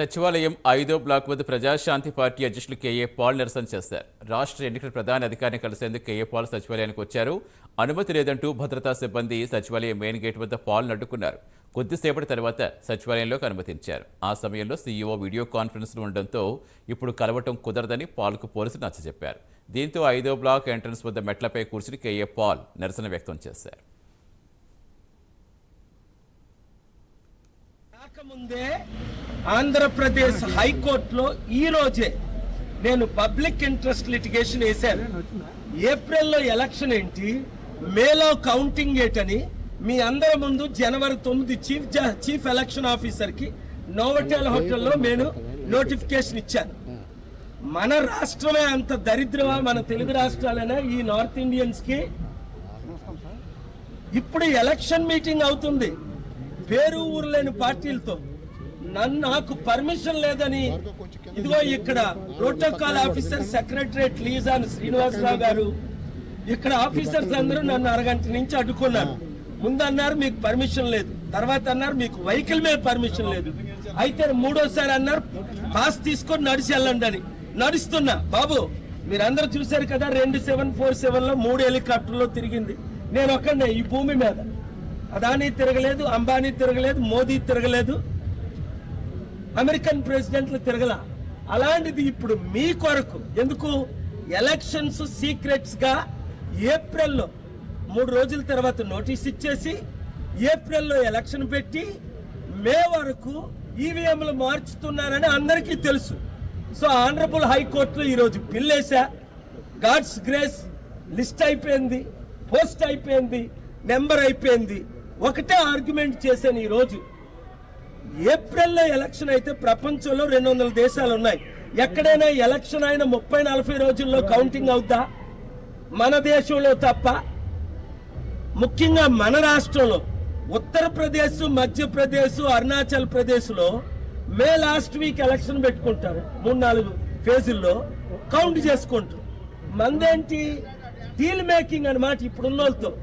సచివాలయం ఐదో బ్లాక్ వద్ద ప్రజాశాంతి పార్టీ అధ్యక్షులు కేఏ పాల్ నిరసన చేశారు. రాష్ట్ర ఎన్నికల ప్రధాన అధికారిని కలిసేందుకు కేఏ పాల్ సచివాలయానికి వచ్చారు. అనుమతి లేదంటూ భద్రతా సిబ్బంది సచివాలయం మెయిన్ గేట్ వద్ద పాల్ను అడ్డుకున్నారు కొద్దిసేపటి తర్వాత సచివాలయంలోకి అనుమతించారు. ఆ సమయంలో సీఈఓ వీడియో కాన్ఫరెన్స్లో ఉండడంతో ఇప్పుడు కలవటం కుదరదని పాల్కు పోలీసులు నచ్చజెప్పారు. దీంతో ఐదో బ్లాక్ ఎంట్రన్స్ వద్ద మెట్లపై కూర్చుని కేఏ పాల్ నిరసన వ్యక్తం చేశారు. ముందే ఆంధ్రప్రదేశ్ హైకోర్టులో ఈ రోజే నేను పబ్లిక్ ఇంట్రెస్ట్ లిటిగేషన్ వేశాను. ఏప్రిల్లో ఎలక్షన్ ఏంటి? మేలో కౌంటింగ్ ఏంటని మీ అందరి ముందు జనవరి తొమ్మిది చీఫ్ చీఫ్ ఎలక్షన్ ఆఫీసర్కి నోవటెల్ హోటల్లో నేను నోటిఫికేషన్ ఇచ్చాను. మన రాష్ట్రమే అంత దరిద్రమా? మన తెలుగు రాష్ట్రాలైనా? ఈ నార్త్ ఇండియన్స్కి? ఇప్పుడు ఎలక్షన్ మీటింగ్ అవుతుంది. పేరు ఊరు లేని పార్టీలతో నన్ను నాకు పర్మిషన్ లేదని ఇదిగో ఇక్కడ protocol officer secretariat liaison Srinivasarao గారు. ఇక్కడ ఆఫీసర్స్ అందరూ నన్ను అరగంట నుంచి అడ్డుకున్నారు. ముందు అన్నారు మీకు పర్మిషన్ లేదు. తర్వాత అన్నారు మీకు వెహికల్ మీద పర్మిషన్ లేదు. అయితే మూడోసారి అన్నారు పాస్ తీసుకొని నడిచి వెళ్ళండి అని. నడుస్తున్నా. బాబు మీరందరూ చూశారు కదా రెండు సెవెన్ ఫోర్ సెవెన్లో మూడు హెలికాప్టర్లో తిరిగింది. నేను ఒక్కడే ఈ భూమి మీద. అదానీ తిరగలేదు అంబానీ తిరగలేదు మోదీ తిరగలేదు. అమెరికన్ ప్రెసిడెంట్లు తిరగల. అలాంటిది ఇప్పుడు మీ కొరకు. ఎందుకు? ఎలక్షన్స్ సీక్రెట్స్గా ఏప్రిల్లో మూడు రోజుల తర్వాత నోటీస్ ఇచ్చేసి ఏప్రిల్లో ఎలక్షన్ పెట్టి మే వరకు ఈవీఎంలు మార్చుతున్నారని అందరికీ తెలుసు. సో ఆనరబుల్ హైకోర్టులో ఈరోజు పిల్లేసా గాడ్స్ గ్రేస్ లిస్ట్ అయిపోయింది పోస్ట్ అయిపోయింది నెంబర్ అయిపోయింది. ఒకటే ఆర్గ్యుమెంట్ చేశాను ఈరోజు. ఏప్రిల్లో ఎలక్షన్ అయితే ప్రపంచంలో రెండు వందల దేశాలు ఉన్నాయి. ఎక్కడైనా ఎలక్షన్ అయిన ముప్పై నలభై రోజుల్లో కౌంటింగ్ అవుతా మన దేశంలో తప్ప. ముఖ్యంగా మన రాష్ట్రంలో. ఉత్తరప్రదేశ్ మధ్యప్రదేశ్ అరుణాచల్ ప్రదేశ్లో మే లాస్ట్ వీక్ ఎలక్షన్ పెట్టుకుంటారు. మూడు నాలుగు ఫేజుల్లో కౌంట్ చేసుకుంటారు. మందేంటి? డీల్ మేకింగ్ అన్నమాట ఇప్పుడున్న వాళ్ళతో.